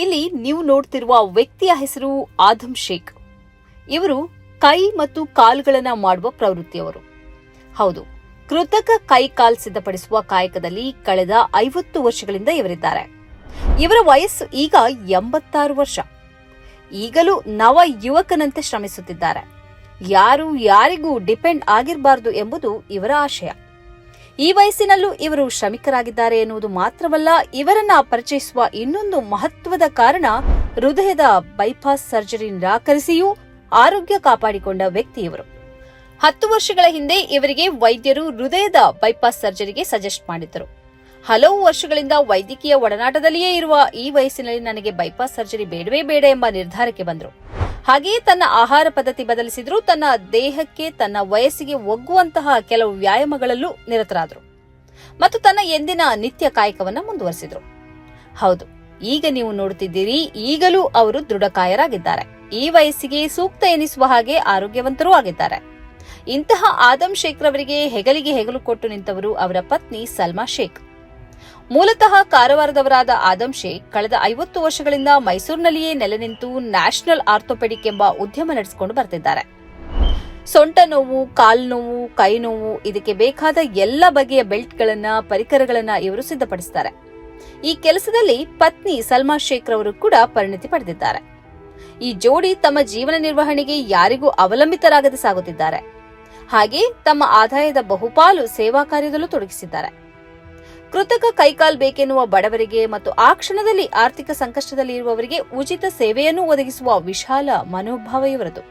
ಇಲ್ಲಿ ನೀವು ನೋಡ್ತಿರುವ ವ್ಯಕ್ತಿಯ ಹೆಸರು ಆದಮ್ ಶೇಖ್. ಇವರು ಕೈ ಮತ್ತು ಕಾಲುಗಳನ್ನ ಮಾಡುವ ಪ್ರವೃತ್ತಿಯವರು. ಹೌದು, ಕೃತಕ ಕೈ ಕಾಲ್ ಸಿದ್ಧಪಡಿಸುವ ಕಾಯಕದಲ್ಲಿ ಕಳೆದ ಐವತ್ತು ವರ್ಷಗಳಿಂದ ಇವರಿದ್ದಾರೆ. ಇವರ ವಯಸ್ಸು ಈಗ ಎಂಬತ್ತಾರು ವರ್ಷ. ಈಗಲೂ ನವ ಯುವಕನಂತೆ ಶ್ರಮಿಸುತ್ತಿದ್ದಾರೆ. ಯಾರು ಯಾರಿಗೂ ಡಿಪೆಂಡ್ ಆಗಿರಬಾರದು ಎಂಬುದು ಇವರ ಆಶಯ. ಈ ವಯಸ್ಸಿನಲ್ಲೂ ಇವರು ಶ್ರಮಿಕರಾಗಿದ್ದಾರೆ ಎನ್ನುವುದು ಮಾತ್ರವಲ್ಲ, ಇವರನ್ನ ಪರಿಚಯಿಸುವ ಇನ್ನೊಂದು ಮಹತ್ವದ ಕಾರಣ ಹೃದಯದ ಬೈಪಾಸ್ ಸರ್ಜರಿ ನಿರಾಕರಿಸಿಯೂ ಆರೋಗ್ಯ ಕಾಪಾಡಿಕೊಂಡ ವ್ಯಕ್ತಿ ಇವರು. ಹತ್ತು ವರ್ಷಗಳ ಹಿಂದೆ ಇವರಿಗೆ ವೈದ್ಯರು ಹೃದಯದ ಬೈಪಾಸ್ ಸರ್ಜರಿಗೆ ಸಜೆಸ್ಟ್ ಮಾಡಿದ್ದರು. ಹಲವು ವರ್ಷಗಳಿಂದ ವೈದ್ಯಕೀಯ ಒಡನಾಟದಲ್ಲಿಯೇ ಇರುವ ಈ ವಯಸ್ಸಿನಲ್ಲಿ ನನಗೆ ಬೈಪಾಸ್ ಸರ್ಜರಿ ಬೇಡವೇ ಬೇಡ ಎಂಬ ನಿರ್ಧಾರಕ್ಕೆ ಬಂದರು. ಹಾಗೆಯೇ ತನ್ನ ಆಹಾರ ಪದ್ಧತಿ ಬದಲಿಸಿದ್ರು ತನ್ನ ದೇಹಕ್ಕೆ ತನ್ನ ವಯಸ್ಸಿಗೆ ಒಗ್ಗುವಂತಹ ಕೆಲವು ವ್ಯಾಯಾಮಗಳಲ್ಲೂ ನಿರತರಾದರು ಮತ್ತು ತನ್ನ ಎಂದಿನ ನಿತ್ಯ ಕಾಯಕವನ್ನ ಮುಂದುವರೆಸಿದ್ರು. ಹೌದು, ಈಗ ನೀವು ನೋಡುತ್ತಿದ್ದೀರಿ, ಈಗಲೂ ಅವರು ದೃಢಕಾಯರಾಗಿದ್ದಾರೆ. ಈ ವಯಸ್ಸಿಗೆ ಸೂಕ್ತ ಎನಿಸುವ ಹಾಗೆ ಆರೋಗ್ಯವಂತರೂ ಆಗಿದ್ದಾರೆ. ಇಂತಹ ಆದಮ್ ಶೇಖ್ ರವರಿಗೆ ಹೆಗಲಿಗೆ ಹೆಗಲು ಕೊಟ್ಟು ನಿಂತವರು ಅವರ ಪತ್ನಿ ಸಲ್ಮಾ ಶೇಖ್. ಮೂಲತಃ ಕಾರವಾರದವರಾದ ಆದಂ ಶೇಖ್ ಕಳೆದ ಐವತ್ತು ವರ್ಷಗಳಿಂದ ಮೈಸೂರಿನಲ್ಲಿಯೇ ನೆಲೆ ನಿಂತು ನ್ಯಾಷನಲ್ ಆರ್ಥೋಪೆಡಿಕ್ ಎಂಬ ಉದ್ಯಮ ನಡೆಸಿಕೊಂಡು ಬರ್ತಿದ್ದಾರೆ. ಸೊಂಟ ನೋವು, ಕಾಲು ನೋವು, ಕೈ ನೋವು ಇದಕ್ಕೆ ಬೇಕಾದ ಎಲ್ಲ ಬಗೆಯ ಬೆಲ್ಟ್ಗಳನ್ನ, ಪರಿಕರಗಳನ್ನ ಇವರು ಸಿದ್ಧಪಡಿಸುತ್ತಾರೆ ಈ ಕೆಲಸದಲ್ಲಿ ಪತ್ನಿ ಸಲ್ಮಾ ಶೇಖ್ ರವರು ಕೂಡ ಪರಿಣತಿ ಪಡೆದಿದ್ದಾರೆ. ಈ ಜೋಡಿ ತಮ್ಮ ಜೀವನ ನಿರ್ವಹಣೆಗೆ ಯಾರಿಗೂ ಅವಲಂಬಿತರಾಗದೆ ಸಾಗುತ್ತಿದ್ದಾರೆ. ಹಾಗೆ ತಮ್ಮ ಆದಾಯದ ಬಹುಪಾಲು ಸೇವಾ ಕಾರ್ಯದಲ್ಲೂ ತೊಡಗಿಸಿದ್ದಾರೆ. ಕೃತಕ ಕೈಕಾಲ್ ಬೇಕೆನ್ನುವ ಬಡವರಿಗೆ ಮತ್ತು ಆ ಕ್ಷಣದಲ್ಲಿ ಆರ್ಥಿಕ ಸಂಕಷ್ಟದಲ್ಲಿ ಇರುವವರಿಗೆ ಉಚಿತ ಸೇವೆಯನ್ನು ಒದಗಿಸುವ ವಿಶಾಲ ಮನೋಭಾವ ಇವರದು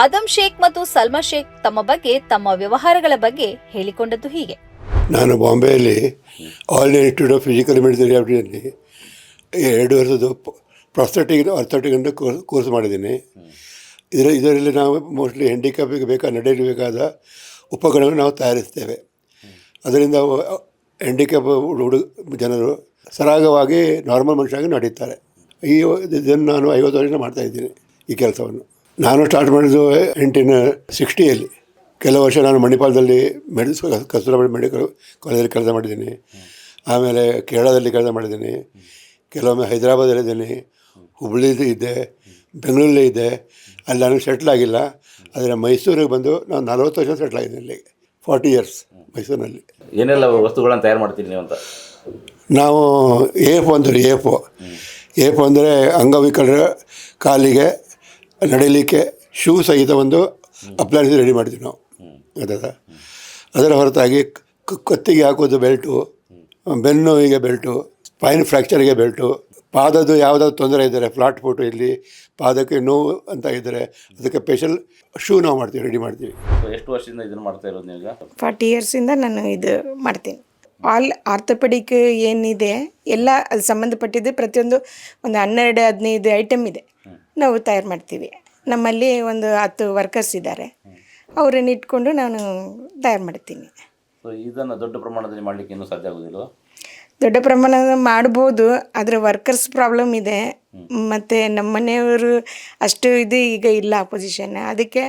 ಆದಮ್ ಶೇಖ್ ಮತ್ತು ಸಲ್ಮಾ ಶೇಖ್ ತಮ್ಮ ಬಗ್ಗೆ, ತಮ್ಮ ವ್ಯವಹಾರಗಳ ಬಗ್ಗೆ ಹೇಳಿಕೊಂಡದ್ದು ಹೀಗೆ. ನಾನು ಬಾಂಬೆಯಲ್ಲಿ All Institute of Physical Medicine ಲ್ಯಾಬ್ರರಿಯಲ್ಲಿ ಎರಡು ವರ್ಷದ ಪ್ರೊಸ್ಥೆಟಿಕ್ ಅರ್ಥೋಟಿಕ್ ಅಂತ ಕೋರ್ಸ್ ಮಾಡಿದ್ದೀನಿ. ಇದರ, ಇದರಲ್ಲಿ ನಾವು ಮೋಸ್ಟ್ಲಿ ಹ್ಯಾಂಡಿಕ್ಯಾಪಿಗೆ ಬೇಕಾದ, ನಡೆಯಲು ಬೇಕಾದ ಉಪಕರಣಗಳನ್ನು ನಾವು ತಯಾರಿಸ್ತೇವೆ. ಅದರಿಂದ ಹ್ಯಾಂಡಿಕ್ಯಾಪ್ ಹುಡುಗ ಜನರು ಸರಾಗವಾಗಿ ನಾರ್ಮಲ್ ಮನುಷ್ಯರಾಗಿ ನಡೀತಾರೆ. ಈ ಇದನ್ನು ನಾನು ಐವತ್ತು ವರ್ಷ ಮಾಡ್ತಾ ಇದ್ದೀನಿ ಈ ಕೆಲಸವನ್ನು. ನಾನು ಸ್ಟಾರ್ಟ್ ಮಾಡಿದ್ದು ಎಂಟಿನ ಸಿಕ್ಸ್ಟಿಯಲ್ಲಿ ಕೆಲವು ವರ್ಷ ನಾನು ಮಣಿಪಾಲದಲ್ಲಿ ಮೆಡಿಸ್ ಕಸ್ತೂರಬಾಡಿ ಮೆಡಿಕಲ್ ಕಾಲೇಜಲ್ಲಿ ಕೆಲಸ ಮಾಡಿದ್ದೀನಿ. ಆಮೇಲೆ ಕೇರಳದಲ್ಲಿ ಕೆಲಸ ಮಾಡಿದ್ದೀನಿ. ಕೆಲವೊಮ್ಮೆ ಹೈದರಾಬಾದಲ್ಲಿದ್ದೀನಿ ಹುಬ್ಬಳ್ಳಿದು ಇದ್ದೆ. ಬೆಂಗಳೂರಲ್ಲೇ ಇದ್ದೆ. ಅಲ್ಲಿ ನನಗೆ ಸೆಟ್ಲ್ ಆಗಿಲ್ಲ. ಆದರೆ ಮೈಸೂರಿಗೆ ಬಂದು ನಾನು ನಲವತ್ತು ವರ್ಷ ಸೆಟ್ಲ್ ಆಗಿದ್ದೀನಿ ಇಲ್ಲಿಗೆ. ಫಾರ್ಟಿ ಇಯರ್ಸ್ ಮೈಸೂರಿನಲ್ಲಿ. ಏನೆಲ್ಲ ವಸ್ತುಗಳನ್ನು ತಯಾರು ಮಾಡ್ತೀರಿ ನೀವು ಅಂತ? ನಾವು ಏಪು ಅಂತೀವಿ ಏಪು ಏಪು ಅಂದರೆ ಅಂಗವಿಕಲರ ಕಾಲಿಗೆ ನಡೀಲಿಕ್ಕೆ ಶೂ ಸಹಿತ ಒಂದು ಅಪ್ಲೈನ್ಸ್ ರೆಡಿ ಮಾಡ್ತೀವಿ ನಾವು. ಅದರ ಅದರ ಹೊರತಾಗಿ ಕತ್ತಿಗೆ ಹಾಕೋದು ಬೆಲ್ಟು ಬೆನ್ನು ನೋವಿಗೆ ಬೆಲ್ಟು ಸ್ಪೈನ್ ಫ್ರ್ಯಾಕ್ಚರ್ಗೆ ಬೆಲ್ಟು ಪಾದದ್ದು ಯಾವುದಾದ್ರು ತೊಂದರೆ ಇದ್ದರೆ ಫ್ಲಾಟ್ ಫೋಟು ಇಲ್ಲಿ ಪಾದಕ್ಕೆ ನೋವು ಅಂತ ಇದ್ದರೆ ಅದಕ್ಕೆ ಸ್ಪೆಷಲ್ ಶೂ ನಾವು ಮಾಡ್ತೀವಿ ರೆಡಿ ಮಾಡ್ತೀವಿ. ಸೊ ಎಷ್ಟು ವರ್ಷದಿಂದ ಇದನ್ನು ಮಾಡ್ತಾ ಇರೋದು ನೀವು ಈಗ ಫಾರ್ಟಿ ಇಯರ್ಸಿಂದ ನಾನು ಇದು ಮಾಡ್ತೀನಿ. ಆಲ್ ಆರ್ಥೋಪೆಡಿಕ್ ಏನಿದೆ ಎಲ್ಲ ಅದು ಸಂಬಂಧಪಟ್ಟಿದ್ದು ಪ್ರತಿಯೊಂದು ಒಂದು ಹನ್ನೆರಡು ಹದಿನೈದು ಐಟಮ್ ಇದೆ. ನಾವು ತಯಾರು ಮಾಡ್ತೀವಿ. ನಮ್ಮಲ್ಲಿ ಒಂದು ಹತ್ತು ವರ್ಕರ್ಸ್ ಇದ್ದಾರೆ. ಅವರನ್ನು ಇಟ್ಕೊಂಡು ನಾನು ತಯಾರು ಮಾಡ್ತೀನಿ. ಸೊ ಇದನ್ನು ದೊಡ್ಡ ಪ್ರಮಾಣದಲ್ಲಿ ಮಾಡಲಿಕ್ಕೆ ಇನ್ನೂ ಸಾಧ್ಯ ಆಗೋದಿಲ್ಲ ದೊಡ್ಡ ಪ್ರಮಾಣದ ಮಾಡ್ಬೋದು ಆದರೆ ವರ್ಕರ್ಸ್ ಪ್ರಾಬ್ಲಮ್ ಇದೆ. ಮತ್ತು ನಮ್ಮ ಮನೆಯವರು ಅಷ್ಟು ಇದು ಈಗ ಇಲ್ಲ ಅಪೋಸಿಷನ್ ಅದಕ್ಕೆ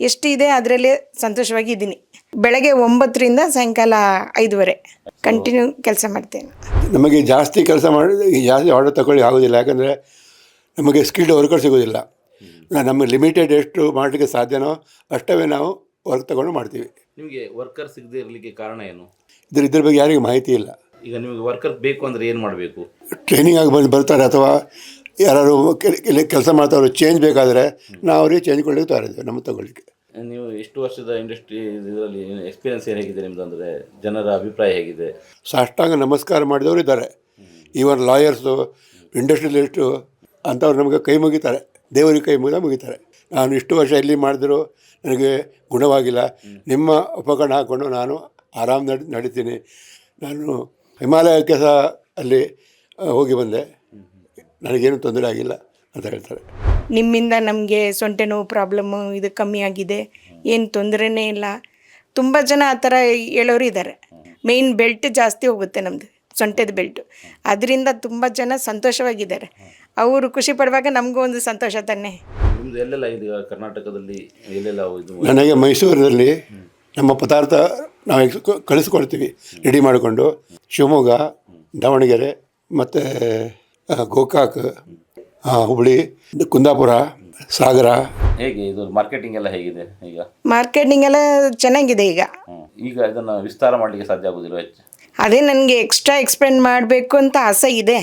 ಎಷ್ಟು ಇದೆ ಅದರಲ್ಲಿ ಸಂತೋಷವಾಗಿ ಇದ್ದೀನಿ. ಬೆಳಗ್ಗೆ ಒಂಬತ್ತರಿಂದ ಸಾಯಂಕಾಲ ಐದುವರೆ. ಕಂಟಿನ್ಯೂ ಕೆಲಸ ಮಾಡ್ತೇನೆ. ನಮಗೆ ಜಾಸ್ತಿ ಕೆಲಸ ಮಾಡಿ ಜಾಸ್ತಿ ಆರ್ಡರ್ ತಗೊಳ್ಳಿ ಆಗೋದಿಲ್ಲ. ಯಾಕಂದರೆ ನಮಗೆ ಸ್ಕಿಲ್ಡ್ ವರ್ಕರ್ ಸಿಗೋದಿಲ್ಲ. ನಮಗೆ ನಮ್ಮ ಲಿಮಿಟೆಡ್ ಎಷ್ಟು ಮಾಡಲಿಕ್ಕೆ ಸಾಧ್ಯನೋ ಅಷ್ಟವೇ ನಾವು ವರ್ಕ್ ತಗೊಂಡು ಮಾಡ್ತೀವಿ. ನಿಮಗೆ ವರ್ಕರ್ ಸಿಗದೇ ಇರಲಿಕ್ಕೆ ಕಾರಣ ಏನು? ಇದ್ರ ಇದ್ರ ಬಗ್ಗೆ ಯಾರಿಗೂ ಮಾಹಿತಿ ಇಲ್ಲ. ಈಗ ನಿಮಗೆ ವರ್ಕರ್ ಬೇಕು ಅಂದರೆ ಏನು ಮಾಡಬೇಕು? ಟ್ರೈನಿಂಗ್ ಆಗಿ ಬಂದು ಬರ್ತಾರೆ ಅಥವಾ ಯಾರು ಕೆಲಸ ಮಾಡ್ತಾರೋ ಚೇಂಜ್ ಬೇಕಾದರೆ ನಾವು ಅವ್ರಿಗೆ ಚೇಂಜ್ ಕೊಡಲಿಕ್ಕೆ ತಯಾರಿದ್ದೇವೆ ನಮ್ಮ ತಗೊಳ್ಳಿಕ್ಕೆ. ನೀವು ಎಷ್ಟು ವರ್ಷದ ಇಂಡಸ್ಟ್ರಿ ಇದರಲ್ಲಿ ಎಕ್ಸ್ಪೀರಿಯನ್ಸ್ ಏನು ಹೇಗಿದೆ ನಿಮ್ಮದು ಅಂದರೆ ಜನರ ಅಭಿಪ್ರಾಯ ಹೇಗಿದೆ? ಸಾಷ್ಟಾಂಗ ನಮಸ್ಕಾರ ಮಾಡಿದವರು ಇದ್ದಾರೆ. ಈವನ್ ಲಾಯರ್ಸು ಇಂಡಸ್ಟ್ರಿಯಲಿಸ್ಟು ಅಂಥವ್ರು ನಮಗೆ ಕೈ ಮುಗಿತಾರೆ. ದೇವರಿಗೆ ಕೈ ಮುಗಿದ ಮುಗಿತಾರೆ. ನಾನು ಇಷ್ಟು ವರ್ಷ ಎಲ್ಲಿ ಮಾಡಿದ್ರು ನನಗೆ ಗುಣವಾಗಿಲ್ಲ. ನಿಮ್ಮ ಉಪಕರಣ ಹಾಕ್ಕೊಂಡು ನಾನು ಆರಾಮ್ ನಡಿ ನಡೀತೀನಿ. ನಾನು ಹಿಮಾಲಯಕ್ಕೆ ಸಹ ಅಲ್ಲಿ ಹೋಗಿ ಬಂದೆ. ನನಗೇನು ತೊಂದರೆ ಆಗಿಲ್ಲ ಅಂತ ಹೇಳ್ತಾರೆ. ನಿಮ್ಮಿಂದ ನಮಗೆ ಸೊಂಟೆ ನೋವು ಪ್ರಾಬ್ಲಮ್ಮು ಇದು ಕಮ್ಮಿ ಆಗಿದೆ. ಏನು ತೊಂದರೆನೇ ಇಲ್ಲ. ತುಂಬ ಜನ ಆ ಥರ ಹೇಳೋರು ಇದ್ದಾರೆ. ಮೇಯ್ನ್ ಬೆಲ್ಟ್ ಜಾಸ್ತಿ ಹೋಗುತ್ತೆ ನಮ್ಮದು ಸೊಂಟದ ಬೆಲ್ಟ್ ಅದರಿಂದ ತುಂಬ ಜನ ಸಂತೋಷವಾಗಿದ್ದಾರೆ. ಅವರು ಖುಷಿ ಪಡುವಾಗ ನಮಗೂ ಒಂದು ಸಂತೋಷ ತಾನೆ. ಎಲ್ಲೆಲ್ಲ ಇದೆ ಕರ್ನಾಟಕದಲ್ಲಿ ಎಲ್ಲೆಲ್ಲ ಇದು ನನಗೆ ಮೈಸೂರಿನಲ್ಲಿ ನಮ್ಮ ಪದಾರ್ಥ ನಾವು ಕಳಿಸ್ಕೊಡ್ತೀವಿ ರೆಡಿ ಮಾಡಿಕೊಂಡು. ಶಿವಮೊಗ್ಗ ದಾವಣಗೆರೆ ಮತ್ತು ಗೋಕಾಕ್ ಹುಬ್ಳಿ ಕುಂದಾಪುರ ಸಾಗರ. ಹೇಗೆ ಇದು ಮಾರ್ಕೆಟಿಂಗ್ ಎಲ್ಲ ಹೇಗಿದೆ ಈಗ? ಮಾರ್ಕೆಟಿಂಗ್ ಎಲ್ಲ ಚೆನ್ನಾಗಿದೆ ಈಗ. ಈಗ ಇದನ್ನು ವಿಸ್ತಾರ ಮಾಡಲಿಕ್ಕೆ ಸಾಧ್ಯ ಆಗೋದಿಲ್ಲ ಹೆಚ್ಚು? ಅದೇ ನನಗೆ ಎಕ್ಸ್ಟ್ರಾ ಎಕ್ಸ್ಪೆಂಡ್ ಮಾಡಬೇಕು ಅಂತ ಆಸೆ ಇದೆ.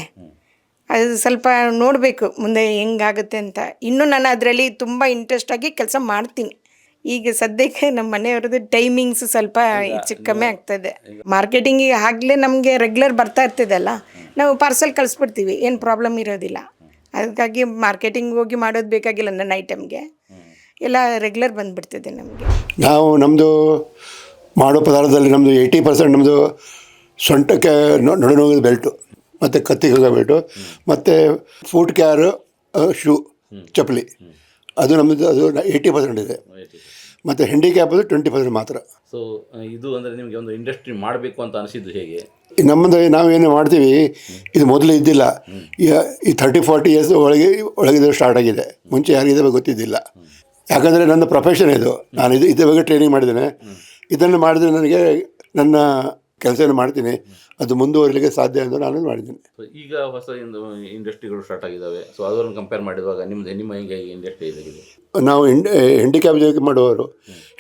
ಅದು ಸ್ವಲ್ಪ ನೋಡಬೇಕು ಮುಂದೆ ಹೆಂಗಾಗುತ್ತೆ ಅಂತ. ಇನ್ನೂ ನಾನು ಅದರಲ್ಲಿ ತುಂಬ ಇಂಟ್ರೆಸ್ಟಾಗಿ ಕೆಲಸ ಮಾಡ್ತೀನಿ. ಈಗ ಸದ್ಯಕ್ಕೆ ನಮ್ಮ ಮನೆಯವ್ರದ್ದು ಟೈಮಿಂಗ್ಸ್ ಸ್ವಲ್ಪ ಹೆಚ್ಚು ಕಮ್ಮಿ ಆಗ್ತದೆ. ಮಾರ್ಕೆಟಿಂಗಿಗೆ ಆಗಲೇ ನಮಗೆ ರೆಗ್ಯುಲರ್ ಬರ್ತಾ ಇರ್ತದಲ್ಲ ನಾವು ಪಾರ್ಸಲ್ ಕಳಿಸ್ಬಿಡ್ತೀವಿ ಏನು ಪ್ರಾಬ್ಲಮ್ ಇರೋದಿಲ್ಲ. ಅದಕ್ಕಾಗಿ ಮಾರ್ಕೆಟಿಂಗ್ ಹೋಗಿ ಮಾಡೋದು ಬೇಕಾಗಿಲ್ಲ ನನ್ನ ಐಟಮ್ಗೆ ಎಲ್ಲ ರೆಗ್ಯುಲರ್ ಬಂದುಬಿಡ್ತದೆ ನಮಗೆ. ನಾವು ನಮ್ಮದು ಮಾಡೋ ಪದಾರ್ಥದಲ್ಲಿ ನಮ್ಮದು ಏಯ್ಟಿ ಪರ್ಸೆಂಟ್ ನಮ್ಮದು ಸೊಂಟಕ್ಕೆ ನಡುನೋಗಿದ ಬೆಲ್ಟು ಮತ್ತು ಕತ್ತಿಗೆ ಬೆಲ್ಟು ಮತ್ತು ಫೂಟ್ ಕ್ಯಾರು ಶೂ ಚಪ್ಪಲಿ. ಅದು ನಮ್ಮದು ಅದು ಏಯ್ಟಿ ಪರ್ಸೆಂಟ್ ಇದೆ. ಮತ್ತು ಹ್ಯಾಂಡಿಕ್ಯಾಪ್ ಅಂದರೆ ಟ್ವೆಂಟಿ ಪರ್ಸೆಂಟ್ ಮಾತ್ರ. ಸೊ ಇದು ಅಂದರೆ ನಿಮಗೆ ಒಂದು ಇಂಡಸ್ಟ್ರಿ ಮಾಡಬೇಕು ಅಂತ ಅನಿಸಿದ್ದು ಹೇಗೆ? ನಮ್ಮದು ನಾವೇನು ಮಾಡ್ತೀವಿ ಇದು ಮೊದಲು ಇದ್ದಿಲ್ಲ. ಈ- ಥರ್ಟಿ ಫಾರ್ಟಿ ಇಯರ್ಸ್ ಒಳಗೆ ಒಳಗಿದ್ದು ಸ್ಟಾರ್ಟ್ ಆಗಿದೆ. ಮುಂಚೆ ಯಾರಿಗೂ ಇದ್ರ ಬಗ್ಗೆ ಗೊತ್ತಿದ್ದಿಲ್ಲ ಯಾಕಂದರೆ ನನ್ನ ಪ್ರೊಫೆಷನ್ ಇದು. ನಾನು ಇದು ಇದ್ರ ಬಗ್ಗೆ ಟ್ರೈನಿಂಗ್ ಮಾಡಿದ್ದೇನೆ. ಇದನ್ನು ಮಾಡಿದ್ರೆ ನನಗೆ ನನ್ನ ಕೆಲಸನ ಮಾಡ್ತೀನಿ. ಅದು ಮುಂದುವರಿಲಿಕ್ಕೆ ಸಾಧ್ಯ ಅಂತ ನಾನು ಮಾಡಿದ್ದೀನಿ. ಈಗ ಹೊಸ ಇಂಡಸ್ಟ್ರಿಗಳು ಸ್ಟಾರ್ಟ್ ಆಗಿದ್ದಾವೆ. ಸೊ ಅದನ್ನು ಕಂಪೇರ್ ಮಾಡಿದಾಗ ನಿಮ್ದು ನಿಮ್ಮ ಹೆಂಗೆ ಇಂಡಸ್ಟ್ರಿ ಇದಾಗಿದೆ ನಾವು ಹೆಂಡ್ ಹ್ಯಾಂಡಿಕ್ಯಾಪ್ ಜೊತೆ ಮಾಡುವವರು.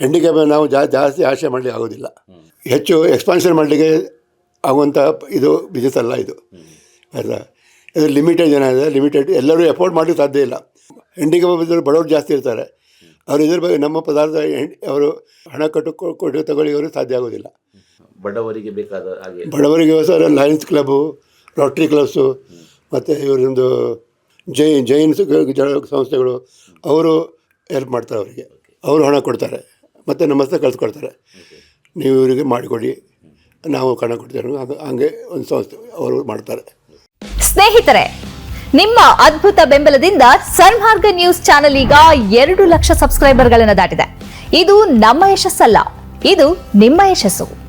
ಹ್ಯಾಂಡಿಕ್ಯಾಪ್ ನಾವು ಜಾ ಜಾಸ್ತಿ ಆಶೆ ಮಾಡಲಿಕ್ಕೆ ಆಗೋದಿಲ್ಲ. ಹೆಚ್ಚು ಎಕ್ಸ್ಪಾನ್ಷನ್ ಮಾಡಲಿಕ್ಕೆ ಆಗುವಂಥ ಇದು ಬಿಸ್ನೆಸ್ ಅಲ್ಲ ಇದು. ಆಯಿತಾ ಇದು ಲಿಮಿಟೆಡ್ ಜನ ಇದೆ ಲಿಮಿಟೆಡ್ ಎಲ್ಲರೂ ಎಫೋರ್ಡ್ ಮಾಡಲಿಕ್ಕೆ ಸಾಧ್ಯ ಇಲ್ಲ. ಹ್ಯಾಂಡಿಕ್ಯಾಪ್ ಇದ್ದರೆ ಬಡವರು ಜಾಸ್ತಿ ಇರ್ತಾರೆ. ಅವರು ಇದ್ರ ಬಗ್ಗೆ ನಮ್ಮ ಪದಾರ್ಥ ಅವರು ಹಣ ಕಟ್ಟು ಕೊಟ್ಟು ತಗೊಳ್ಳಿ ಅವರು ಸಾಧ್ಯ ಆಗೋದಿಲ್ಲ. ಬಡವರಿಗೆ ಬೇಕಾದ ಹಾಗೆ. ಬಡವರಿಗೆ sir Lions club Rotary clubs ಮತ್ತು ಇವರೊಂದು ಜೈ ಜೈನ್ಸ್ ಸಂಸ್ಥೆಗಳು ಅವರು ಹೆಲ್ಪ್ ಮಾಡ್ತಾರೆ ಅವರಿಗೆ. ಅವರು ಹಣ ಕೊಡ್ತಾರೆ. ಮತ್ತು ನಮ್ಮ ಹತ್ರ ಕಳಿಸ್ಕೊಡ್ತಾರೆ. ನೀವು ಇವರಿಗೆ ಮಾಡಿಕೊಡಿ. ನಾವು ಹಣ ಕೊಡ್ತೇವೆ. ಹಾಗೆ ಹಂಗೆ ಒಂದು ಸಂಸ್ಥೆ ಅವರು ಮಾಡ್ತಾರೆ. ಸ್ನೇಹಿತರೆ ನಿಮ್ಮ ಅದ್ಭುತ ಬೆಂಬಲದಿಂದ ಸನ್ಮಾರ್ಗ ನ್ಯೂಸ್ ಚಾನೆಲ್ ಈಗ ಎರಡು ಲಕ್ಷ ಸಬ್ಸ್ಕ್ರೈಬರ್ಗಳನ್ನು ದಾಟಿದೆ. ಇದು ನಮ್ಮ ಯಶಸ್ಸಲ್ಲ. ಇದು ನಿಮ್ಮ ಯಶಸ್ಸು.